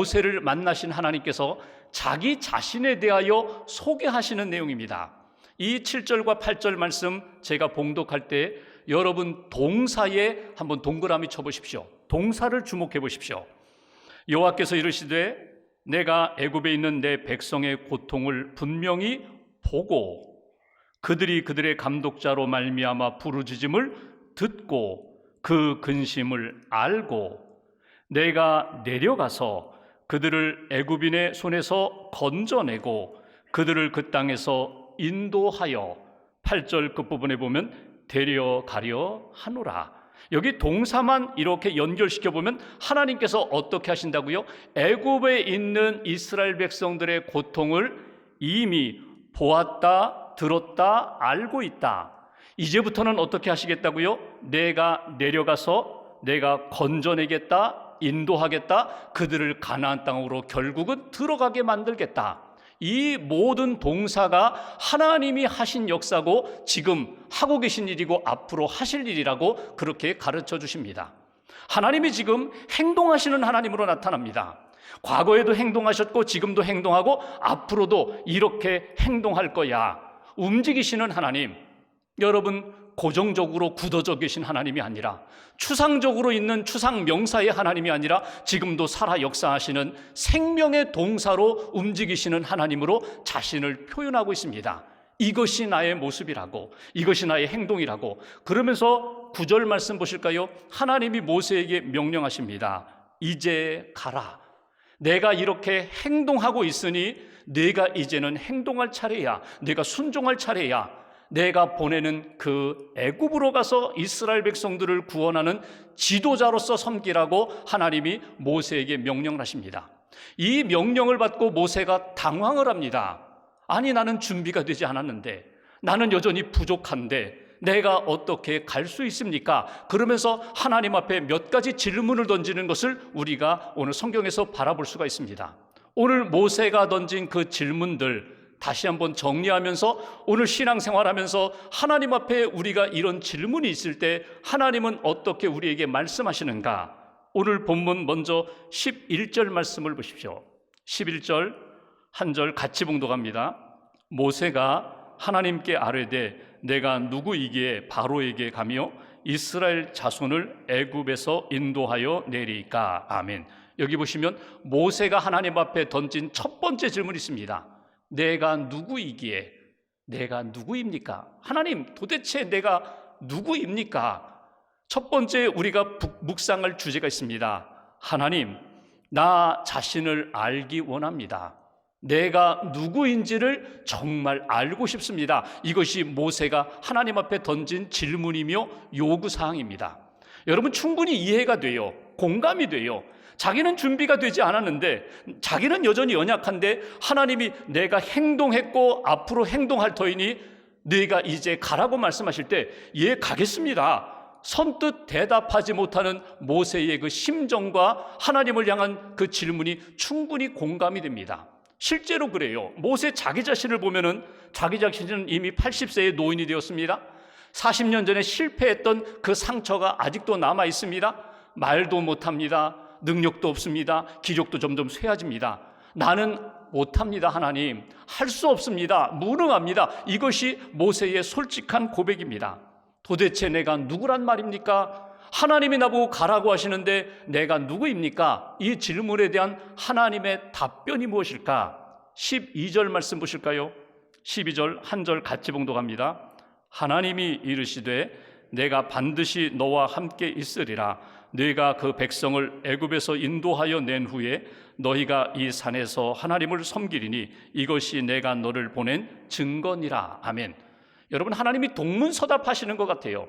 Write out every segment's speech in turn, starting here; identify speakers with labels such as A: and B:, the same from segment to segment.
A: 모세를 만나신 하나님께서 자기 자신에 대하여 소개하시는 내용입니다. 이 7절과 8절 말씀 제가 봉독할 때 여러분 동사에 한번 동그라미 쳐 보십시오. 동사를 주목해 보십시오. 여호와께서 이르시되 내가 애굽에 있는 내 백성의 고통을 분명히 보고 그들이 그들의 감독자로 말미암아 부르짖음을 듣고 그 근심을 알고 내가 내려가서 그들을 애굽인의 손에서 건져내고 그들을 그 땅에서 인도하여 8절 끝부분에 보면 데려가려 하노라. 여기 동사만 이렇게 연결시켜 보면 하나님께서 어떻게 하신다고요? 애굽에 있는 이스라엘 백성들의 고통을 이미 보았다, 들었다, 알고 있다. 이제부터는 어떻게 하시겠다고요? 내가 내려가서 내가 건져내겠다, 인도하겠다, 그들을 가나안 땅으로 결국은 들어가게 만들겠다. 이 모든 동사가 하나님이 하신 역사고 지금 하고 계신 일이고 앞으로 하실 일이라고 그렇게 가르쳐 주십니다. 하나님이 지금 행동하시는 하나님으로 나타납니다. 과거에도 행동하셨고 지금도 행동하고 앞으로도 이렇게 행동할 거야. 움직이시는 하나님. 여러분 고정적으로 굳어져 계신 하나님이 아니라 추상적으로 있는 추상 명사의 하나님이 아니라 지금도 살아 역사하시는 생명의 동사로 움직이시는 하나님으로 자신을 표현하고 있습니다. 이것이 나의 모습이라고, 이것이 나의 행동이라고. 그러면서 구절 말씀 보실까요? 하나님이 모세에게 명령하십니다. 이제 가라. 내가 이렇게 행동하고 있으니 내가 이제는 행동할 차례야. 내가 순종할 차례야. 내가 보내는 그 애굽으로 가서 이스라엘 백성들을 구원하는 지도자로서 섬기라고 하나님이 모세에게 명령을 하십니다. 이 명령을 받고 모세가 당황을 합니다. 아니 나는 준비가 되지 않았는데 나는 여전히 부족한데 내가 어떻게 갈 수 있습니까? 그러면서 하나님 앞에 몇 가지 질문을 던지는 것을 우리가 오늘 성경에서 바라볼 수가 있습니다. 오늘 모세가 던진 그 질문들 다시 한번 정리하면서 오늘 신앙생활 하면서 하나님 앞에 우리가 이런 질문이 있을 때 하나님은 어떻게 우리에게 말씀하시는가? 오늘 본문 먼저 11절 말씀을 보십시오. 11절 한 절 같이 봉독합니다. 모세가 하나님께 아뢰되 내가 누구이기에 바로에게 가며 이스라엘 자손을 애굽에서 인도하여 내리까 아멘. 여기 보시면 모세가 하나님 앞에 던진 첫 번째 질문이 있습니다. 내가 누구이기에 내가 누구입니까? 하나님 도대체 내가 누구입니까? 첫 번째 우리가 묵상할 주제가 있습니다. 하나님, 나 자신을 알기 원합니다. 내가 누구인지를 정말 알고 싶습니다. 이것이 모세가 하나님 앞에 던진 질문이며 요구사항입니다. 여러분 충분히 이해가 돼요. 공감이 돼요. 자기는 준비가 되지 않았는데 자기는 여전히 연약한데 하나님이 내가 행동했고 앞으로 행동할 터이니 네가 이제 가라고 말씀하실 때 예 가겠습니다. 선뜻 대답하지 못하는 모세의 그 심정과 하나님을 향한 그 질문이 충분히 공감이 됩니다. 실제로 그래요. 모세 자기 자신을 보면은 자기 자신은 이미 80세의 노인이 되었습니다. 40년 전에 실패했던 그 상처가 아직도 남아 있습니다. 말도 못합니다. 능력도 없습니다. 기력도 점점 쇠해집니다. 나는 못합니다, 하나님. 할 수 없습니다. 무능합니다. 이것이 모세의 솔직한 고백입니다. 도대체 내가 누구란 말입니까? 하나님이 나보고 가라고 하시는데 내가 누구입니까? 이 질문에 대한 하나님의 답변이 무엇일까? 12절 말씀 보실까요? 12절 한 절 같이 봉독합니다. 하나님이 이르시되 내가 반드시 너와 함께 있으리라. 네가 그 백성을 애굽에서 인도하여 낸 후에 너희가 이 산에서 하나님을 섬기리니 이것이 내가 너를 보낸 증거니라. 아멘. 여러분 하나님이 동문서답하시는 것 같아요.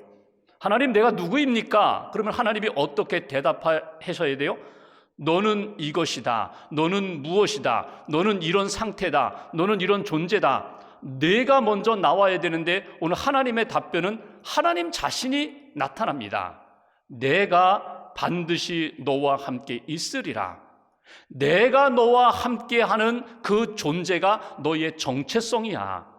A: 하나님 내가 누구입니까? 그러면 하나님이 어떻게 대답하셔야 돼요? 너는 이것이다. 너는 무엇이다. 너는 이런 상태다. 너는 이런 존재다. 내가 먼저 나와야 되는데 오늘 하나님의 답변은 하나님 자신이 나타납니다. 내가 반드시 너와 함께 있으리라. 내가 너와 함께 하는 그 존재가 너의 정체성이야.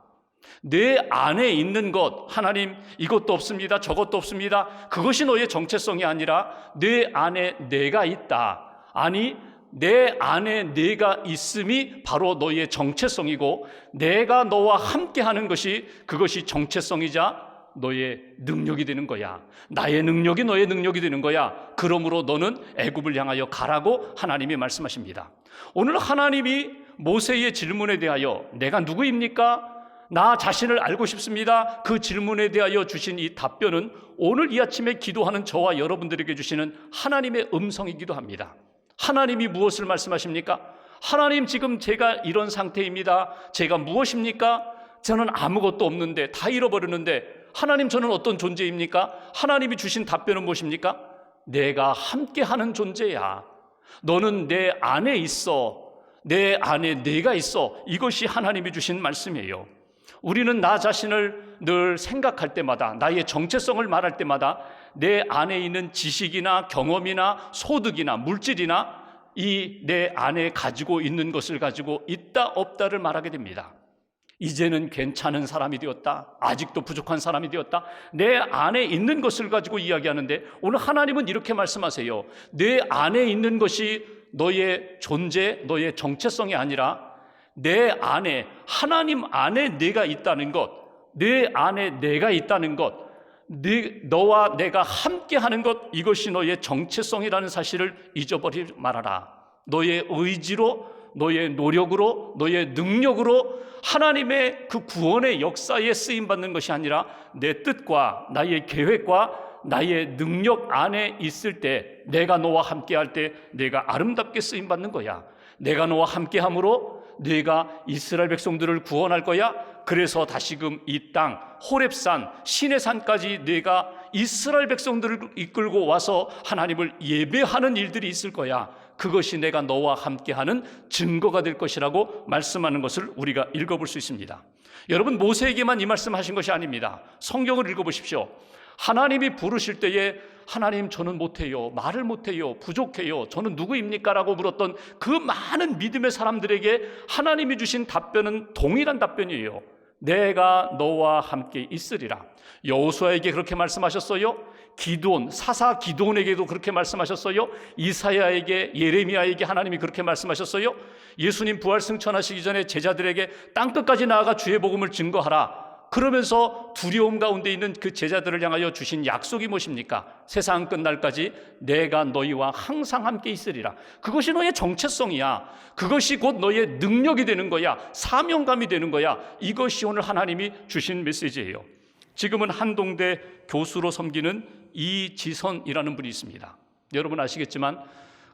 A: 내 안에 있는 것, 하나님, 이것도 없습니다. 저것도 없습니다. 그것이 너의 정체성이 아니라 내 안에 내가 있다. 아니, 내 안에 내가 있음이 바로 너의 정체성이고 내가 너와 함께 하는 것이 그것이 정체성이자 너의 능력이 되는 거야. 나의 능력이 너의 능력이 되는 거야. 그러므로 너는 애굽을 향하여 가라고 하나님이 말씀하십니다. 오늘 하나님이 모세의 질문에 대하여 내가 누구입니까? 나 자신을 알고 싶습니다. 그 질문에 대하여 주신 이 답변은 오늘 이 아침에 기도하는 저와 여러분들에게 주시는 하나님의 음성이기도 합니다. 하나님이 무엇을 말씀하십니까? 하나님 지금 제가 이런 상태입니다. 제가 무엇입니까? 저는 아무것도 없는데 다 잃어버렸는데 하나님 저는 어떤 존재입니까? 하나님이 주신 답변은 무엇입니까? 내가 함께 하는 존재야. 너는 내 안에 있어. 내 안에 내가 있어. 이것이 하나님이 주신 말씀이에요. 우리는 나 자신을 늘 생각할 때마다 나의 정체성을 말할 때마다 내 안에 있는 지식이나 경험이나 소득이나 물질이나 이 내 안에 가지고 있는 것을 가지고 있다 없다를 말하게 됩니다. 이제는 괜찮은 사람이 되었다. 아직도 부족한 사람이 되었다. 내 안에 있는 것을 가지고 이야기하는데 오늘 하나님은 이렇게 말씀하세요. 내 안에 있는 것이 너의 존재, 너의 정체성이 아니라 내 안에 하나님 안에 내가 있다는 것, 내 안에 내가 있다는 것, 네, 너와 내가 함께 하는 것 이것이 너의 정체성이라는 사실을 잊어버리지 말아라. 너의 의지로 너의 노력으로 너의 능력으로 하나님의 그 구원의 역사에 쓰임 받는 것이 아니라 내 뜻과 나의 계획과 나의 능력 안에 있을 때 내가 너와 함께 할 때 내가 아름답게 쓰임 받는 거야. 내가 너와 함께 함으로 내가 이스라엘 백성들을 구원할 거야. 그래서 다시금 이 땅 호렙산 신의 산까지 내가 이스라엘 백성들을 이끌고 와서 하나님을 예배하는 일들이 있을 거야. 그것이 내가 너와 함께하는 증거가 될 것이라고 말씀하는 것을 우리가 읽어볼 수 있습니다. 여러분 모세에게만 이 말씀하신 것이 아닙니다. 성경을 읽어보십시오. 하나님이 부르실 때에 하나님 저는 못해요. 말을 못해요. 부족해요. 저는 누구입니까? 라고 물었던 그 많은 믿음의 사람들에게 하나님이 주신 답변은 동일한 답변이에요. 내가 너와 함께 있으리라. 여호수아에게 그렇게 말씀하셨어요. 기도온 사사 기도온에게도 그렇게 말씀하셨어요. 이사야에게 예레미야에게 하나님이 그렇게 말씀하셨어요. 예수님 부활 승천하시기 전에 제자들에게 땅 끝까지 나아가 주의 복음을 증거하라. 그러면서 두려움 가운데 있는 그 제자들을 향하여 주신 약속이 무엇입니까? 세상 끝날까지 내가 너희와 항상 함께 있으리라. 그것이 너의 정체성이야. 그것이 곧 너의 능력이 되는 거야. 사명감이 되는 거야. 이것이 오늘 하나님이 주신 메시지예요. 지금은 한동대 교수로 섬기는 이지선이라는 분이 있습니다. 여러분 아시겠지만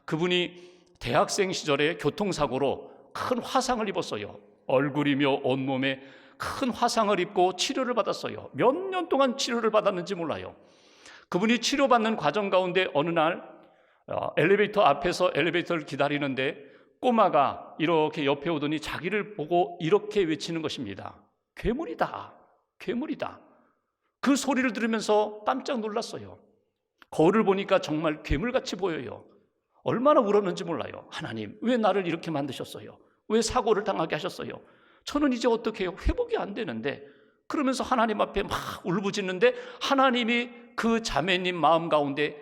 A: 그분이 대학생 시절에 교통사고로 큰 화상을 입었어요. 얼굴이며 온몸에 큰 화상을 입고 치료를 받았어요. 몇 년 동안 치료를 받았는지 몰라요. 그분이 치료받는 과정 가운데 어느 날 어, 엘리베이터 앞에서 엘리베이터를 기다리는데 꼬마가 이렇게 옆에 오더니 자기를 보고 이렇게 외치는 것입니다. 괴물이다. 괴물이다. 그 소리를 들으면서 깜짝 놀랐어요. 거울을 보니까 정말 괴물같이 보여요. 얼마나 울었는지 몰라요. 하나님, 왜 나를 이렇게 만드셨어요? 왜 사고를 당하게 하셨어요? 저는 이제 어떻게 해요? 회복이 안 되는데 그러면서 하나님 앞에 막 울부짖는데 하나님이 그 자매님 마음 가운데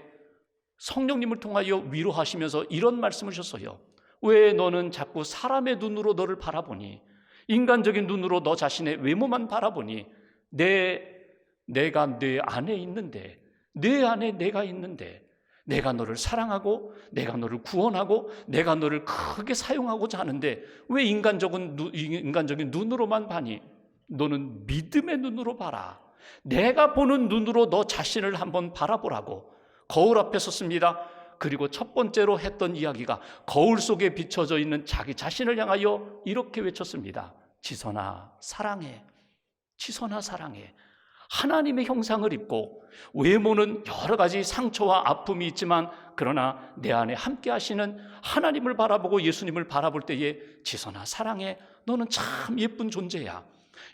A: 성령님을 통하여 위로하시면서 이런 말씀을 하셨어요. 왜 너는 자꾸 사람의 눈으로 너를 바라보니 인간적인 눈으로 너 자신의 외모만 바라보니 내 내가 내 안에 있는데 내 안에 내가 있는데 내가 너를 사랑하고 내가 너를 구원하고 내가 너를 크게 사용하고자 하는데 왜 인간적인 눈, 인간적인 눈으로만 봐니? 너는 믿음의 눈으로 봐라. 내가 보는 눈으로 너 자신을 한번 바라보라고 거울 앞에 섰습니다. 그리고 첫 번째로 했던 이야기가 거울 속에 비춰져 있는 자기 자신을 향하여 이렇게 외쳤습니다. 지선아 사랑해. 지선아 사랑해. 하나님의 형상을 입고 외모는 여러 가지 상처와 아픔이 있지만 그러나 내 안에 함께 하시는 하나님을 바라보고 예수님을 바라볼 때에 지선아 사랑해 너는 참 예쁜 존재야.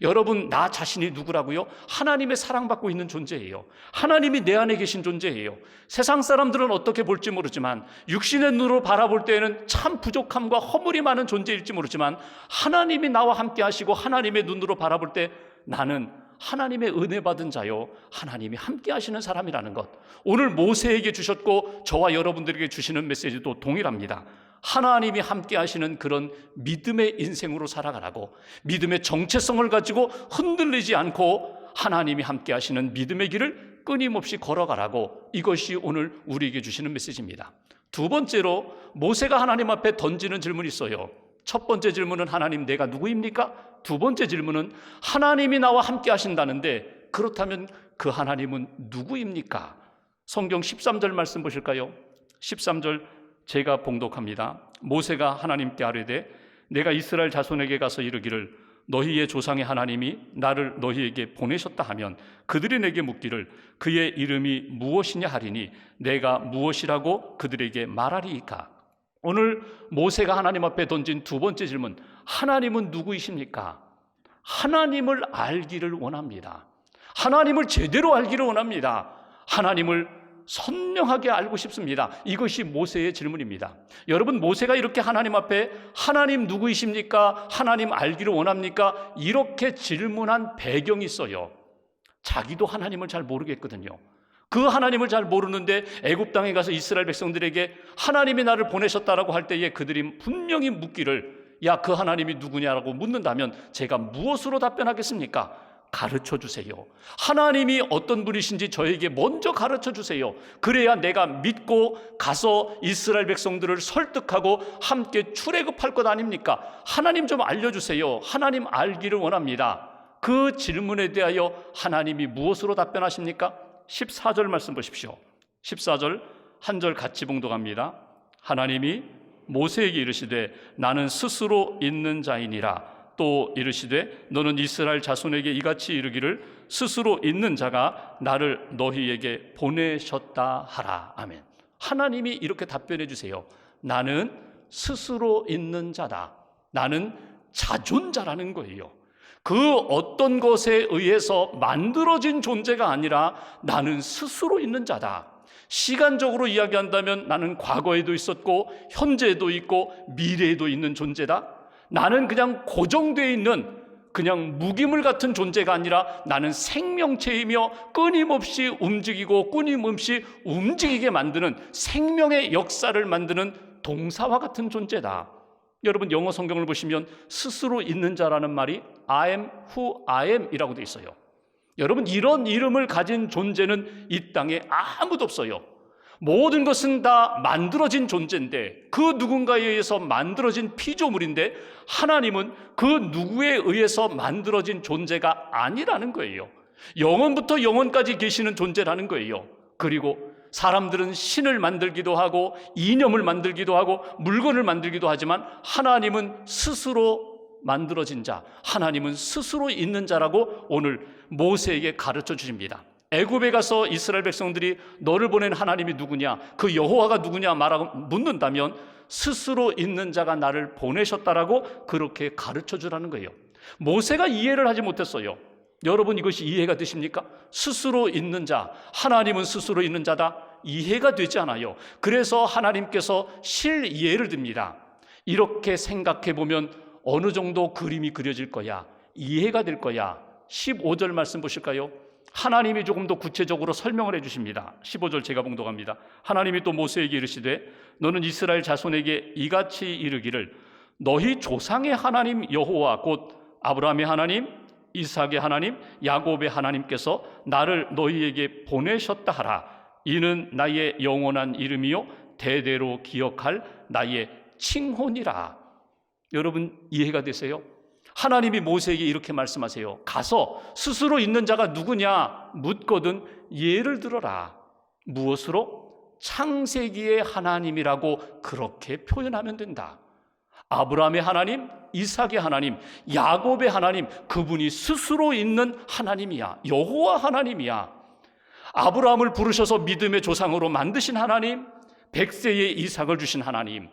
A: 여러분 나 자신이 누구라고요? 하나님의 사랑받고 있는 존재예요. 하나님이 내 안에 계신 존재예요. 세상 사람들은 어떻게 볼지 모르지만 육신의 눈으로 바라볼 때에는 참 부족함과 허물이 많은 존재일지 모르지만 하나님이 나와 함께 하시고 하나님의 눈으로 바라볼 때 나는 하나님의 은혜 받은 자요. 하나님이 함께 하시는 사람이라는 것. 오늘 모세에게 주셨고 저와 여러분들에게 주시는 메시지도 동일합니다. 하나님이 함께 하시는 그런 믿음의 인생으로 살아가라고 믿음의 정체성을 가지고 흔들리지 않고 하나님이 함께 하시는 믿음의 길을 끊임없이 걸어가라고 이것이 오늘 우리에게 주시는 메시지입니다. 두 번째로 모세가 하나님 앞에 던지는 질문이 있어요. 첫 번째 질문은 하나님 내가 누구입니까? 두 번째 질문은 하나님이 나와 함께 하신다는데 그렇다면 그 하나님은 누구입니까? 성경 13절 말씀 보실까요? 13절 제가 봉독합니다. 모세가 하나님께 아뢰되 내가 이스라엘 자손에게 가서 이르기를 너희의 조상의 하나님이 나를 너희에게 보내셨다 하면 그들이 내게 묻기를 그의 이름이 무엇이냐 하리니 내가 무엇이라고 그들에게 말하리이까 오늘 모세가 하나님 앞에 던진 두 번째 질문 하나님은 누구이십니까? 하나님을 알기를 원합니다. 하나님을 제대로 알기를 원합니다. 하나님을 선명하게 알고 싶습니다. 이것이 모세의 질문입니다. 여러분, 모세가 이렇게 하나님 앞에 하나님 누구이십니까? 하나님 알기를 원합니까? 이렇게 질문한 배경이 있어요. 자기도 하나님을 잘 모르겠거든요. 그 하나님을 잘 모르는데 애굽 땅에 가서 이스라엘 백성들에게 하나님이 나를 보내셨다라고 할 때에 그들이 분명히 묻기를 야 그 하나님이 누구냐라고 묻는다면 제가 무엇으로 답변하겠습니까? 가르쳐 주세요. 하나님이 어떤 분이신지 저에게 먼저 가르쳐 주세요. 그래야 내가 믿고 가서 이스라엘 백성들을 설득하고 함께 출애굽할 것 아닙니까? 하나님 좀 알려 주세요. 하나님 알기를 원합니다. 그 질문에 대하여 하나님이 무엇으로 답변하십니까? 14절 말씀 보십시오. 14절 한 절 같이 봉독합니다. 하나님이 모세에게 이르시되 나는 스스로 있는 자이니라 또 이르시되 너는 이스라엘 자손에게 이같이 이르기를 스스로 있는 자가 나를 너희에게 보내셨다 하라. 아멘. 하나님이 이렇게 답변해 주세요. 나는 스스로 있는 자다. 나는 자존자라는 거예요. 그 어떤 것에 의해서 만들어진 존재가 아니라 나는 스스로 있는 자다. 시간적으로 이야기한다면 나는 과거에도 있었고 현재에도 있고 미래에도 있는 존재다. 나는 그냥 고정되어 있는 그냥 무기물 같은 존재가 아니라 나는 생명체이며 끊임없이 움직이고 끊임없이 움직이게 만드는 생명의 역사를 만드는 동사와 같은 존재다. 여러분 영어 성경을 보시면 스스로 있는 자라는 말이 I am who I am이라고 되어 있어요. 여러분 이런 이름을 가진 존재는 이 땅에 아무도 없어요. 모든 것은 다 만들어진 존재인데 그 누군가에 의해서 만들어진 피조물인데 하나님은 그 누구에 의해서 만들어진 존재가 아니라는 거예요. 영원부터 영원까지 계시는 존재라는 거예요. 그리고 사람들은 신을 만들기도 하고 이념을 만들기도 하고 물건을 만들기도 하지만 하나님은 스스로 만들어진 자, 하나님은 스스로 있는 자라고 오늘 모세에게 가르쳐 주십니다. 애굽에 가서 이스라엘 백성들이 너를 보낸 하나님이 누구냐, 그 여호와가 누구냐 말하고 묻는다면 스스로 있는 자가 나를 보내셨다라고 그렇게 가르쳐 주라는 거예요. 모세가 이해를 하지 못했어요. 여러분 이것이 이해가 되십니까? 스스로 있는 자, 하나님은 스스로 있는 자다. 이해가 되지 않아요. 그래서 하나님께서 실 이해를 듭니다. 이렇게 생각해 보면 어느 정도 그림이 그려질 거야. 이해가 될 거야. 15절 말씀 보실까요? 하나님이 조금 더 구체적으로 설명을 해 주십니다. 15절 제가 봉독합니다. 하나님이 또 모세에게 이르시되 너는 이스라엘 자손에게 이같이 이르기를 너희 조상의 하나님 여호와 곧 아브라함의 하나님 이삭의 하나님 야곱의 하나님께서 나를 너희에게 보내셨다 하라. 이는 나의 영원한 이름이요 대대로 기억할 나의 칭혼이라. 여러분 이해가 되세요? 하나님이 모세에게 이렇게 말씀하세요. 가서 스스로 있는 자가 누구냐 묻거든 예를 들어라. 무엇으로? 창세기의 하나님이라고 그렇게 표현하면 된다. 아브라함의 하나님, 이삭의 하나님, 야곱의 하나님, 그분이 스스로 있는 하나님이야. 여호와 하나님이야. 아브라함을 부르셔서 믿음의 조상으로 만드신 하나님, 백세의 이삭을 주신 하나님,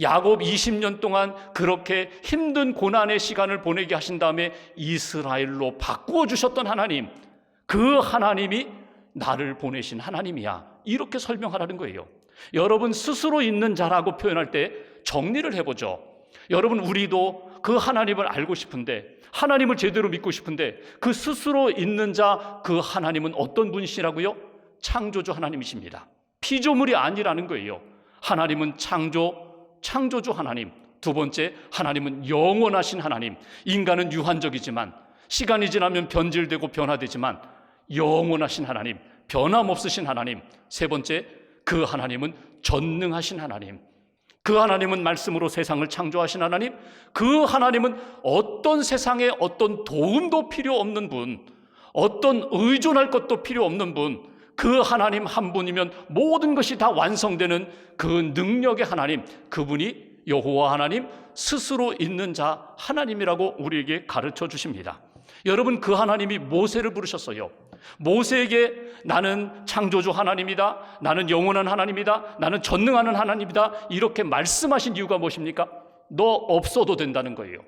A: 야곱 20년 동안 그렇게 힘든 고난의 시간을 보내게 하신 다음에 이스라엘로 바꾸어 주셨던 하나님, 그 하나님이 나를 보내신 하나님이야. 이렇게 설명하라는 거예요. 여러분 스스로 있는 자라고 표현할 때 정리를 해보죠. 여러분 우리도 그 하나님을 알고 싶은데 하나님을 제대로 믿고 싶은데 그 스스로 있는 자 그 하나님은 어떤 분이시라고요? 창조주 하나님이십니다. 피조물이 아니라는 거예요. 하나님은 창조 창조주 하나님. 두 번째 하나님은 영원하신 하나님. 인간은 유한적이지만 시간이 지나면 변질되고 변화되지만 영원하신 하나님, 변함없으신 하나님. 세 번째 그 하나님은 전능하신 하나님. 그 하나님은 말씀으로 세상을 창조하신 하나님, 그 하나님은 어떤 세상에 어떤 도움도 필요 없는 분, 어떤 의존할 것도 필요 없는 분, 그 하나님 한 분이면 모든 것이 다 완성되는 그 능력의 하나님, 그분이 여호와 하나님 스스로 있는 자 하나님이라고 우리에게 가르쳐 주십니다. 여러분 그 하나님이 모세를 부르셨어요. 모세에게 나는 창조주 하나님이다. 나는 영원한 하나님이다. 나는 전능하는 하나님이다. 이렇게 말씀하신 이유가 무엇입니까? 너 없어도 된다는 거예요.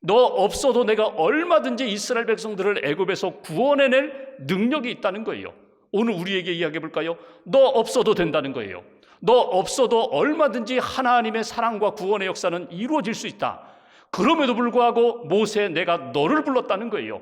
A: 너 없어도 내가 얼마든지 이스라엘 백성들을 애굽에서 구원해낼 능력이 있다는 거예요. 오늘 우리에게 이야기해 볼까요? 너 없어도 된다는 거예요. 너 없어도 얼마든지 하나님의 사랑과 구원의 역사는 이루어질 수 있다. 그럼에도 불구하고 모세 내가 너를 불렀다는 거예요.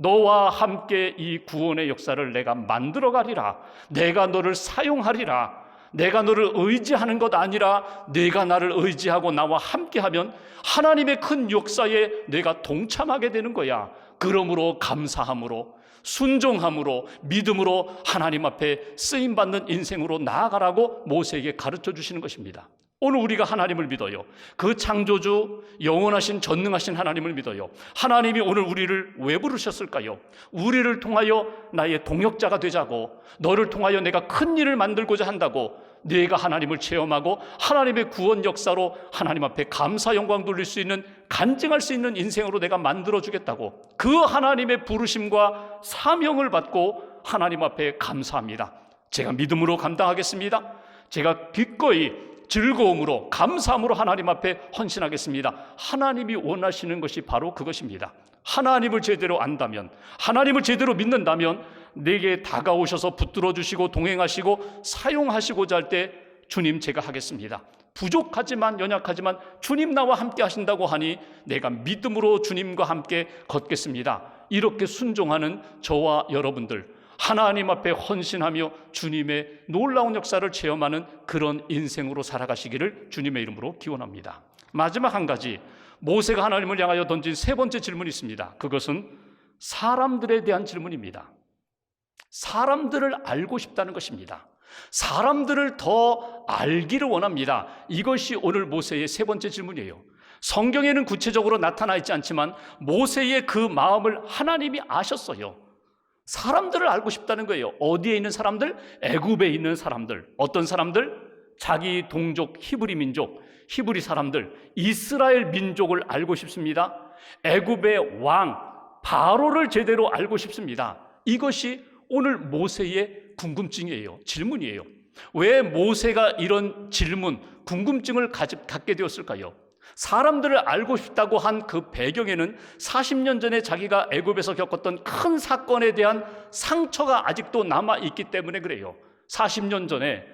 A: 너와 함께 이 구원의 역사를 내가 만들어 가리라. 내가 너를 사용하리라. 내가 너를 의지하는 것 아니라 내가 나를 의지하고 나와 함께 하면 하나님의 큰 역사에 내가 동참하게 되는 거야. 그러므로 감사함으로 순종함으로 믿음으로 하나님 앞에 쓰임 받는 인생으로 나아가라고 모세에게 가르쳐 주시는 것입니다. 오늘 우리가 하나님을 믿어요. 그 창조주 영원하신 전능하신 하나님을 믿어요. 하나님이 오늘 우리를 왜 부르셨을까요? 우리를 통하여 나의 동역자가 되자고 너를 통하여 내가 큰 일을 만들고자 한다고 내가 하나님을 체험하고 하나님의 구원 역사로 하나님 앞에 감사 영광 돌릴 수 있는 간증할 수 있는 인생으로 내가 만들어 주겠다고 그 하나님의 부르심과 사명을 받고 하나님 앞에 감사합니다. 제가 믿음으로 감당하겠습니다. 제가 기꺼이 즐거움으로 감사함으로 하나님 앞에 헌신하겠습니다. 하나님이 원하시는 것이 바로 그것입니다. 하나님을 제대로 안다면, 하나님을 제대로 믿는다면 내게 다가오셔서 붙들어 주시고 동행하시고 사용하시고자 할 때 주님 제가 하겠습니다. 부족하지만 연약하지만 주님 나와 함께 하신다고 하니 내가 믿음으로 주님과 함께 걷겠습니다. 이렇게 순종하는 저와 여러분들 하나님 앞에 헌신하며 주님의 놀라운 역사를 체험하는 그런 인생으로 살아가시기를 주님의 이름으로 기원합니다. 마지막 한 가지 모세가 하나님을 향하여 던진 세 번째 질문이 있습니다. 그것은 사람들에 대한 질문입니다. 사람들을 알고 싶다는 것입니다. 사람들을 더 알기를 원합니다. 이것이 오늘 모세의 세 번째 질문이에요. 성경에는 구체적으로 나타나 있지 않지만 모세의 그 마음을 하나님이 아셨어요. 사람들을 알고 싶다는 거예요. 어디에 있는 사람들? 애굽에 있는 사람들. 어떤 사람들? 자기 동족 히브리 민족, 히브리 사람들, 이스라엘 민족을 알고 싶습니다. 애굽의 왕 바로를 제대로 알고 싶습니다. 이것이 오늘 모세의 궁금증이에요. 질문이에요. 왜 모세가 이런 질문, 궁금증을 갖게 되었을까요? 사람들을 알고 싶다고 한 그 배경에는 40년 전에 자기가 애굽에서 겪었던 큰 사건에 대한 상처가 아직도 남아 있기 때문에 그래요. 40년 전에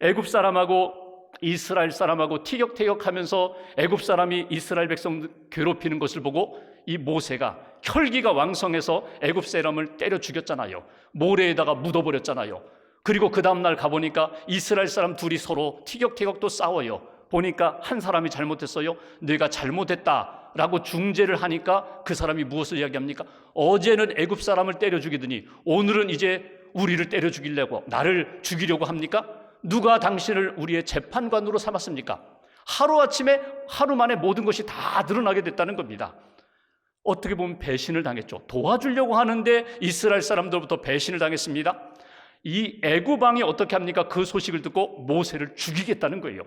A: 애굽 사람하고 이스라엘 사람하고 티격태격하면서 애굽 사람이 이스라엘 백성 괴롭히는 것을 보고 이 모세가 혈기가 왕성해서 애굽 사람을 때려 죽였잖아요. 모래에다가 묻어버렸잖아요. 그리고 그 다음날 가보니까 이스라엘 사람 둘이 서로 티격태격 또 싸워요. 보니까 한 사람이 잘못했어요. 내가 잘못했다 라고 중재를 하니까 그 사람이 무엇을 이야기합니까? 어제는 애굽 사람을 때려 죽이더니 오늘은 이제 우리를 때려 죽이려고 나를 죽이려고 합니까? 누가 당신을 우리의 재판관으로 삼았습니까? 하루아침에 하루 만에 모든 것이 다 드러나게 됐다는 겁니다. 어떻게 보면 배신을 당했죠. 도와주려고 하는데 이스라엘 사람들부터 배신을 당했습니다. 이 애굽 왕이 어떻게 합니까? 그 소식을 듣고 모세를 죽이겠다는 거예요.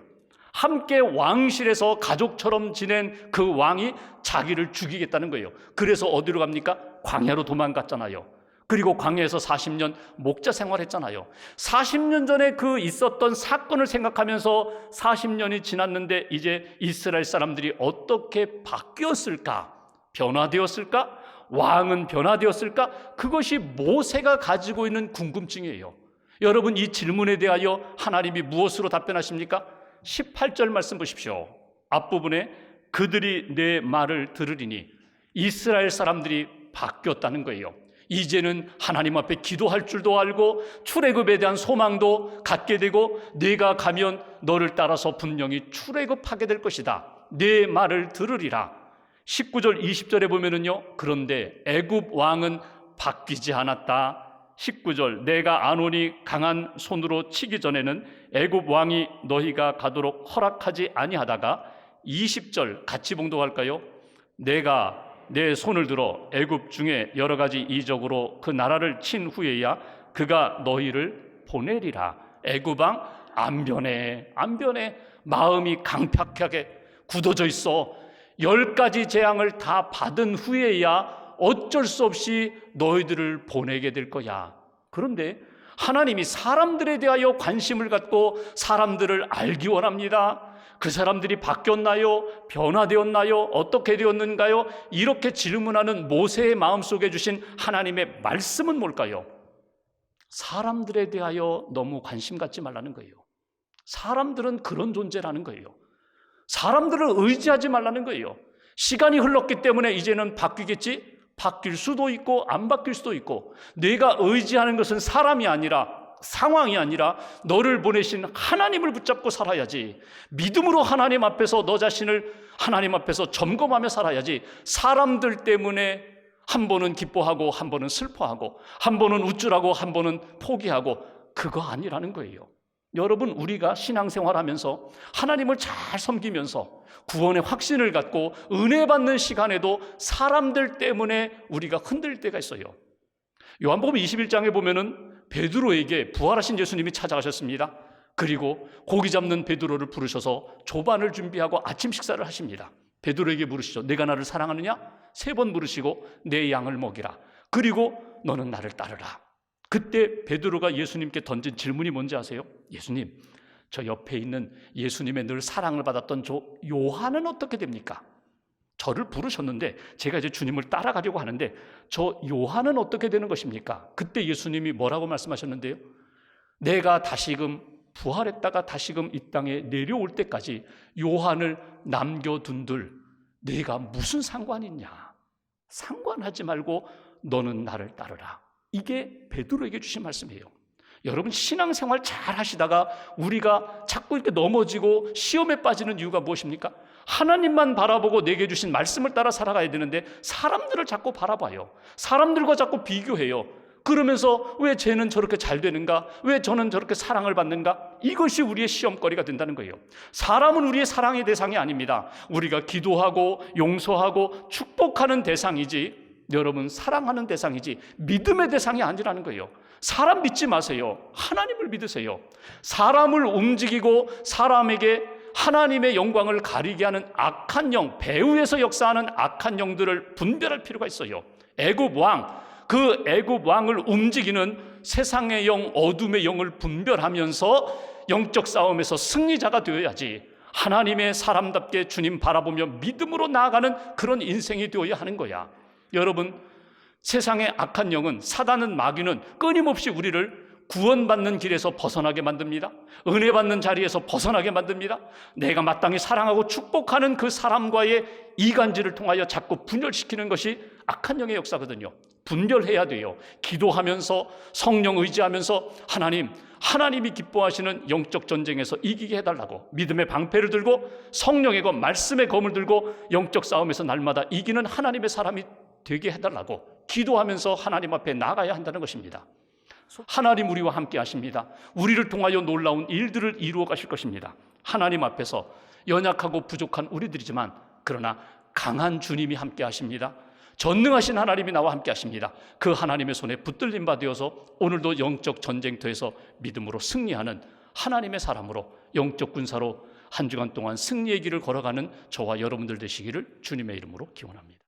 A: 함께 왕실에서 가족처럼 지낸 그 왕이 자기를 죽이겠다는 거예요. 그래서 어디로 갑니까? 광야로 도망갔잖아요. 그리고 광야에서 40년 목자 생활했잖아요. 40년 전에 그 있었던 사건을 생각하면서 40년이 지났는데 이제 이스라엘 사람들이 어떻게 바뀌었을까? 변화되었을까? 왕은 변화되었을까? 그것이 모세가 가지고 있는 궁금증이에요. 여러분 이 질문에 대하여 하나님이 무엇으로 답변하십니까? 18절 말씀 보십시오. 앞부분에 그들이 내 말을 들으리니 이스라엘 사람들이 바뀌었다는 거예요. 이제는 하나님 앞에 기도할 줄도 알고 출애굽에 대한 소망도 갖게 되고 내가 가면 너를 따라서 분명히 출애굽하게 될 것이다. 내 말을 들으리라. 19절 20절에 보면은요. 그런데 애굽 왕은 바뀌지 않았다. 19절 내가 아노니 강한 손으로 치기 전에는 애굽 왕이 너희가 가도록 허락하지 아니하다가 20절 같이 봉독할까요? 내가 내 손을 들어 애굽 중에 여러 가지 이적으로 그 나라를 친 후에야 그가 너희를 보내리라. 애굽 왕 안 변해. 안 변해. 마음이 강팍하게 굳어져 있어. 열 가지 재앙을 다 받은 후에야 어쩔 수 없이 너희들을 보내게 될 거야. 그런데 하나님이 사람들에 대하여 관심을 갖고 사람들을 알기 원합니다. 그 사람들이 바뀌었나요? 변화되었나요? 어떻게 되었는가요? 이렇게 질문하는 모세의 마음속에 주신 하나님의 말씀은 뭘까요? 사람들에 대하여 너무 관심 갖지 말라는 거예요. 사람들은 그런 존재라는 거예요. 사람들을 의지하지 말라는 거예요. 시간이 흘렀기 때문에 이제는 바뀌겠지? 바뀔 수도 있고 안 바뀔 수도 있고 내가 의지하는 것은 사람이 아니라 상황이 아니라 너를 보내신 하나님을 붙잡고 살아야지. 믿음으로 하나님 앞에서 너 자신을 하나님 앞에서 점검하며 살아야지. 사람들 때문에 한 번은 기뻐하고 한 번은 슬퍼하고 한 번은 우쭐하고 한 번은 포기하고 그거 아니라는 거예요. 여러분 우리가 신앙생활하면서 하나님을 잘 섬기면서 구원의 확신을 갖고 은혜 받는 시간에도 사람들 때문에 우리가 흔들 때가 있어요. 요한복음 21장에 보면은 베드로에게 부활하신 예수님이 찾아가셨습니다. 그리고 고기 잡는 베드로를 부르셔서 조반을 준비하고 아침 식사를 하십니다. 베드로에게 물으시죠. 내가 나를 사랑하느냐? 세 번 물으시고 내 양을 먹이라. 그리고 너는 나를 따르라. 그때 베드로가 예수님께 던진 질문이 뭔지 아세요? 예수님, 저 옆에 있는 예수님의 늘 사랑을 받았던 저 요한은 어떻게 됩니까? 저를 부르셨는데 제가 이제 주님을 따라가려고 하는데 저 요한은 어떻게 되는 것입니까? 그때 예수님이 뭐라고 말씀하셨는데요? 내가 다시금 부활했다가 다시금 이 땅에 내려올 때까지 요한을 남겨둔들 내가 무슨 상관 있냐? 상관하지 말고 너는 나를 따르라. 이게 베드로에게 주신 말씀이에요. 여러분 신앙생활 잘 하시다가 우리가 자꾸 이렇게 넘어지고 시험에 빠지는 이유가 무엇입니까? 하나님만 바라보고 내게 주신 말씀을 따라 살아가야 되는데 사람들을 자꾸 바라봐요. 사람들과 자꾸 비교해요. 그러면서 왜 쟤는 저렇게 잘 되는가? 왜 저는 저렇게 사랑을 받는가? 이것이 우리의 시험거리가 된다는 거예요. 사람은 우리의 사랑의 대상이 아닙니다. 우리가 기도하고 용서하고 축복하는 대상이지 여러분 사랑하는 대상이지 믿음의 대상이 아니라는 거예요. 사람 믿지 마세요. 하나님을 믿으세요. 사람을 움직이고 사람에게 하나님의 영광을 가리게 하는 악한 영, 배후에서 역사하는 악한 영들을 분별할 필요가 있어요. 애굽 왕, 그 애굽 왕을 움직이는 세상의 영, 어둠의 영을 분별하면서 영적 싸움에서 승리자가 되어야지. 하나님의 사람답게 주님 바라보며 믿음으로 나아가는 그런 인생이 되어야 하는 거야. 여러분, 세상의 악한 영은 사단은 마귀는 끊임없이 우리를 구원받는 길에서 벗어나게 만듭니다. 은혜 받는 자리에서 벗어나게 만듭니다. 내가 마땅히 사랑하고 축복하는 그 사람과의 이간질을 통하여 자꾸 분열시키는 것이 악한 영의 역사거든요. 분별해야 돼요. 기도하면서 성령 의지하면서 하나님, 하나님이 기뻐하시는 영적 전쟁에서 이기게 해달라고 믿음의 방패를 들고 성령의 검, 말씀의 검을 들고 영적 싸움에서 날마다 이기는 하나님의 사람이 되게 해달라고 기도하면서 하나님 앞에 나가야 한다는 것입니다. 하나님 우리와 함께 하십니다. 우리를 통하여 놀라운 일들을 이루어 가실 것입니다. 하나님 앞에서 연약하고 부족한 우리들이지만 그러나 강한 주님이 함께 하십니다. 전능하신 하나님이 나와 함께 하십니다. 그 하나님의 손에 붙들림 받으어서 오늘도 영적 전쟁터에서 믿음으로 승리하는 하나님의 사람으로 영적 군사로 한 주간 동안 승리의 길을 걸어가는 저와 여러분들 되시기를 주님의 이름으로 기원합니다.